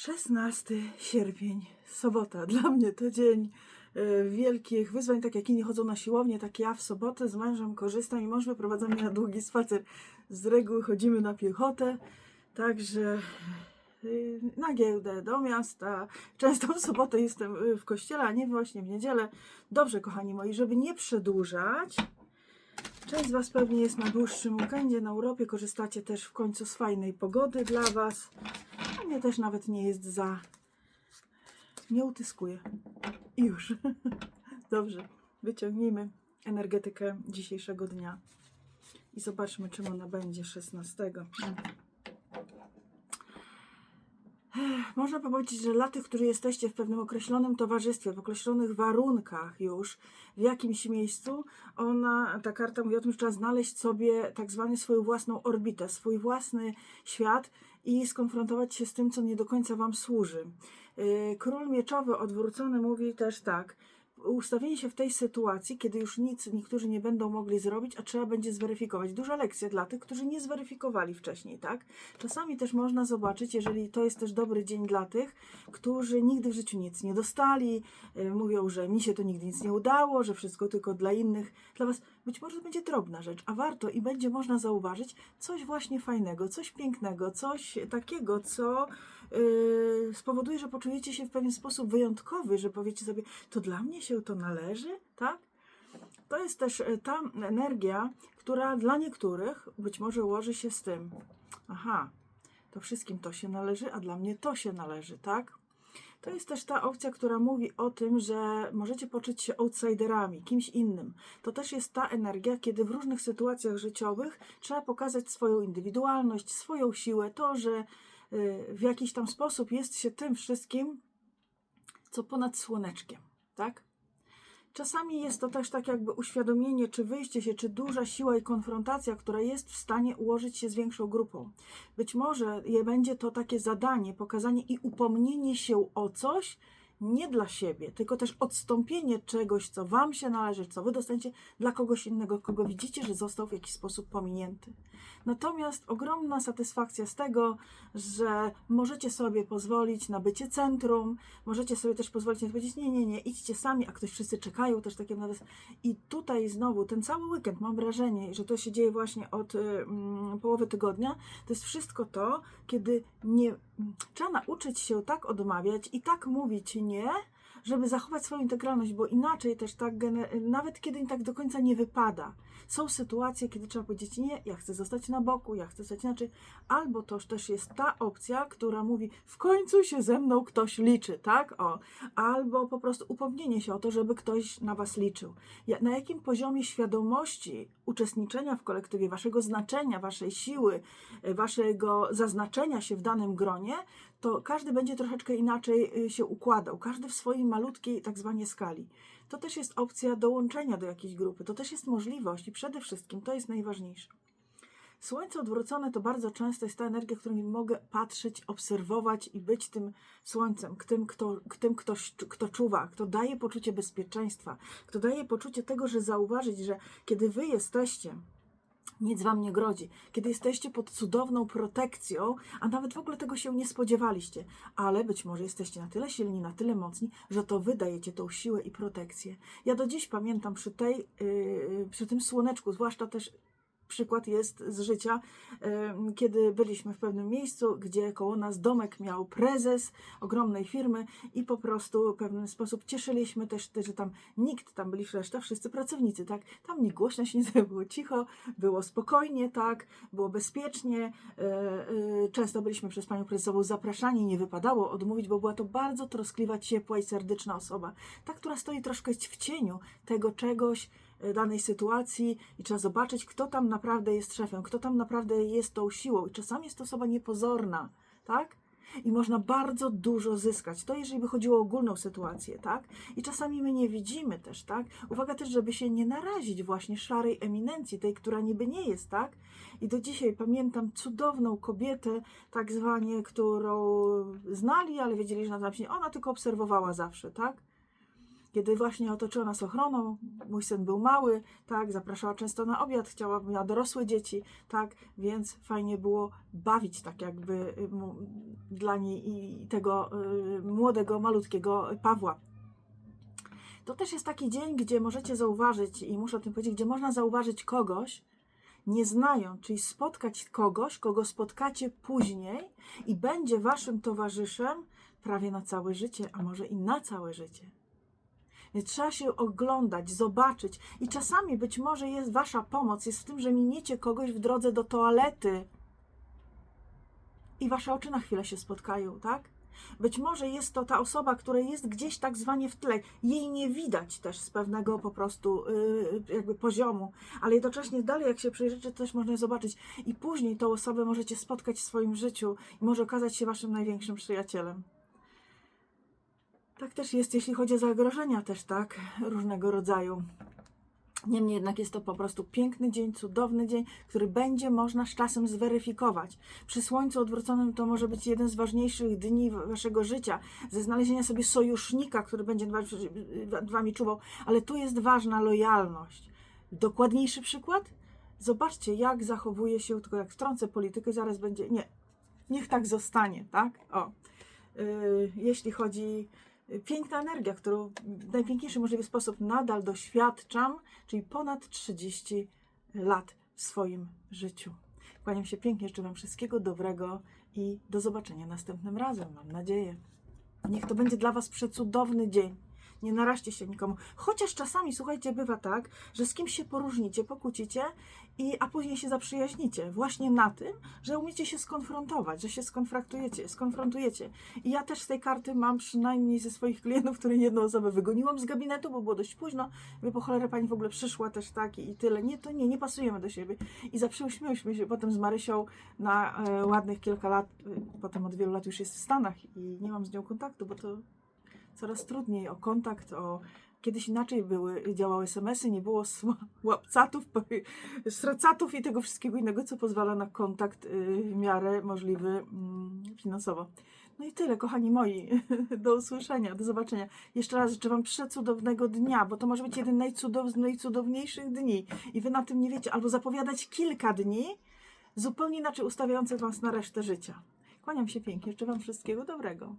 16 sierpień, sobota. Dla mnie to dzień e, wielkich wyzwań, tak jak inni chodzą na siłownię, tak ja w sobotę z mężem korzystam i mąż wyprowadza mnie na długi spacer. Z reguły chodzimy na piechotę, także y, na giełdę, do miasta. Często w sobotę jestem y, w kościele, a nie właśnie w niedzielę. Dobrze, kochani moi, żeby nie przedłużać, Część z Was pewnie jest na dłuższym weekendzie na Europie, korzystacie też w końcu z fajnej pogody dla Was. A mnie też nawet nie jest za. Nie utyskuję. I już. Dobrze. Wyciągnijmy energetykę dzisiejszego dnia i zobaczmy, czym ona będzie 16. Można powiedzieć, że dla tych, którzy jesteście w pewnym określonym towarzystwie, w określonych warunkach już, w jakimś miejscu, ona, ta karta mówi o tym, że trzeba znaleźć sobie tak zwaną swoją własną orbitę, swój własny świat i skonfrontować się z tym, co nie do końca Wam służy. Yy, Król mieczowy odwrócony mówi też tak, ustawienie się w tej sytuacji, kiedy już nic niektórzy nie będą mogli zrobić, a trzeba będzie zweryfikować. Duża lekcja dla tych, którzy nie zweryfikowali wcześniej, tak? Czasami też można zobaczyć, jeżeli to jest też dobry dzień dla tych, którzy nigdy w życiu nic nie dostali, y, mówią, że mi się to nigdy nic nie udało, że wszystko tylko dla innych. Dla Was być może to będzie drobna rzecz, a warto i będzie można zauważyć coś właśnie fajnego, coś pięknego, coś takiego, co yy, spowoduje, że poczujecie się w pewien sposób wyjątkowy, że powiecie sobie, to dla mnie się to należy, tak? To jest też y, ta energia, która dla niektórych być może ułoży się z tym. Aha, to wszystkim to się należy, a dla mnie to się należy, tak? To jest też ta opcja, która mówi o tym, że możecie poczuć się outsiderami, kimś innym. To też jest ta energia, kiedy w różnych sytuacjach życiowych trzeba pokazać swoją indywidualność, swoją siłę, to, że y, w jakiś tam sposób jest się tym wszystkim, co ponad słoneczkiem, tak? Czasami jest to też tak jakby uświadomienie, czy wyjście się, czy duża siła i konfrontacja, która jest w stanie ułożyć się z większą grupą. Być może będzie to takie zadanie, pokazanie i upomnienie się o coś, nie dla siebie, tylko też odstąpienie czegoś, co Wam się należy, co Wy dostaniecie dla kogoś innego, kogo widzicie, że został w jakiś sposób pominięty. Natomiast ogromna satysfakcja z tego, że możecie sobie pozwolić na bycie centrum, możecie sobie też pozwolić na to powiedzieć, nie, nie, nie, idźcie sami, a ktoś wszyscy czekają też takie na was. I tutaj znowu ten cały weekend, mam wrażenie, że to się dzieje właśnie od y, mm, połowy tygodnia, to jest wszystko to, kiedy nie, mm, trzeba nauczyć się tak odmawiać i tak mówić nie, żeby zachować swoją integralność, bo inaczej też tak, nawet kiedy tak do końca nie wypada. Są sytuacje, kiedy trzeba powiedzieć nie, ja chcę zostać na boku, ja chcę zostać inaczej, albo to też jest ta opcja, która mówi w końcu się ze mną ktoś liczy, tak? O, albo po prostu upomnienie się o to, żeby ktoś na was liczył. Na jakim poziomie świadomości uczestniczenia w kolektywie, waszego znaczenia, waszej siły, y, waszego zaznaczenia się w danym gronie, to każdy będzie troszeczkę inaczej y, się układał, każdy w swojej malutkiej tak zwanej skali. To też jest opcja dołączenia do jakiejś grupy, to też jest możliwość i przede wszystkim to jest najważniejsze. Słońce odwrócone to bardzo często jest ta energia, którą mogę patrzeć, obserwować i być tym słońcem, tym, kto, tym kto czuwa, kto daje poczucie bezpieczeństwa, kto daje poczucie tego, że zauważyć, że kiedy wy jesteście nic wam nie grodzi. Kiedy jesteście pod cudowną protekcją, a nawet w ogóle tego się nie spodziewaliście, ale być może jesteście na tyle silni, na tyle mocni, że to wy dajecie tą siłę i protekcję. Ja do dziś pamiętam przy tej, yy, przy tym słoneczku, zwłaszcza też przykład jest z życia, kiedy byliśmy w pewnym miejscu, gdzie koło nas domek miał prezes ogromnej firmy i po prostu w pewien sposób cieszyliśmy też, że tam nikt, tam byli reszta, wszyscy pracownicy, tak? Tam nie głośno się nie było cicho, było spokojnie, tak? Było bezpiecznie. E, e, Często byliśmy przez panią prezesową zapraszani, nie wypadało odmówić, bo była to bardzo troskliwa, ciepła i serdeczna osoba. Ta, która stoi troszkę w cieniu tego czegoś, danej sytuacji i trzeba zobaczyć, kto tam naprawdę jest szefem, kto tam naprawdę jest tą siłą. I czasami jest to osoba niepozorna, tak? I można bardzo dużo zyskać. To jeżeli by chodziło o ogólną sytuację, tak? I czasami my nie widzimy też, tak? Uwaga też, żeby się nie narazić właśnie szarej eminencji, tej, która niby nie jest, tak? I do dzisiaj pamiętam cudowną kobietę, tak zwanie, którą znali, ale wiedzieli, że nazywa się, ona tylko obserwowała zawsze, tak? Kiedy właśnie otoczyła nas ochroną, mój syn był mały, tak, zapraszała często na obiad, chciała, miała dorosłe dzieci, tak, więc fajnie było bawić tak jakby y, dla niej i tego y, młodego, malutkiego Pawła. To też jest taki dzień, gdzie możecie zauważyć, i muszę o tym powiedzieć, gdzie można zauważyć kogoś, nie znając, czyli spotkać kogoś, kogo spotkacie później i będzie waszym towarzyszem prawie na całe życie, a może i na całe życie. Trzeba się oglądać, zobaczyć. I czasami być może jest wasza pomoc jest w tym, że miniecie kogoś w drodze do toalety i wasze oczy na chwilę się spotkają, tak? Być może jest to ta osoba, która jest gdzieś tak zwanie w tle. Jej nie widać też z pewnego po prostu yy, jakby poziomu, ale jednocześnie dalej, jak się przyjrzycie, też można zobaczyć. I później tą osobę możecie spotkać w swoim życiu i może okazać się waszym największym przyjacielem. Tak też jest, jeśli chodzi o zagrożenia, też tak, różnego rodzaju. Niemniej jednak jest to po prostu piękny dzień, cudowny dzień, który będzie można z czasem zweryfikować. Przy słońcu odwróconym to może być jeden z ważniejszych dni waszego życia, ze znalezienia sobie sojusznika, który będzie nad wami czuwał, ale tu jest ważna lojalność. Dokładniejszy przykład? Zobaczcie, jak zachowuje się, tylko jak wtrącę politykę, zaraz będzie. Nie, niech tak zostanie, tak? O. Yy, jeśli chodzi piękna energia, którą w najpiękniejszy możliwy sposób nadal doświadczam, czyli ponad 30 lat w swoim życiu. Kłaniam się pięknie, życzę Wam wszystkiego dobrego i do zobaczenia następnym razem, mam nadzieję. Niech to będzie dla Was przecudowny dzień. Nie naraźcie się nikomu. Chociaż czasami, słuchajcie, bywa tak, że z kimś się poróżnicie, pokłócicie, i, a później się zaprzyjaźnicie. Właśnie na tym, że umiecie się skonfrontować, że się skonfraktujecie, skonfrontujecie. I ja też z tej karty mam przynajmniej ze swoich klientów, które jedną osobę wygoniłam z gabinetu, bo było dość późno. Mówię, po cholerę pani w ogóle przyszła też tak i, i tyle. Nie, to nie, nie pasujemy do siebie. I zaprzyjaźniłyśmy się potem z Marysią na e, ładnych kilka lat. e, Potem od wielu lat już jest w Stanach i nie mam z nią kontaktu, bo to coraz trudniej o kontakt, o Kiedyś inaczej były, działały SMS-y, nie było łapcatów, stracatów i tego wszystkiego innego, co pozwala na kontakt y, w miarę możliwy mm, finansowo. No i tyle, kochani moi. Do usłyszenia, do zobaczenia. Jeszcze raz życzę Wam przecudownego dnia, bo to może być jeden z najcudowniejszych dni. I Wy na tym nie wiecie. Albo zapowiadać kilka dni, zupełnie inaczej ustawiających Was na resztę życia. Kłaniam się pięknie, życzę Wam wszystkiego dobrego.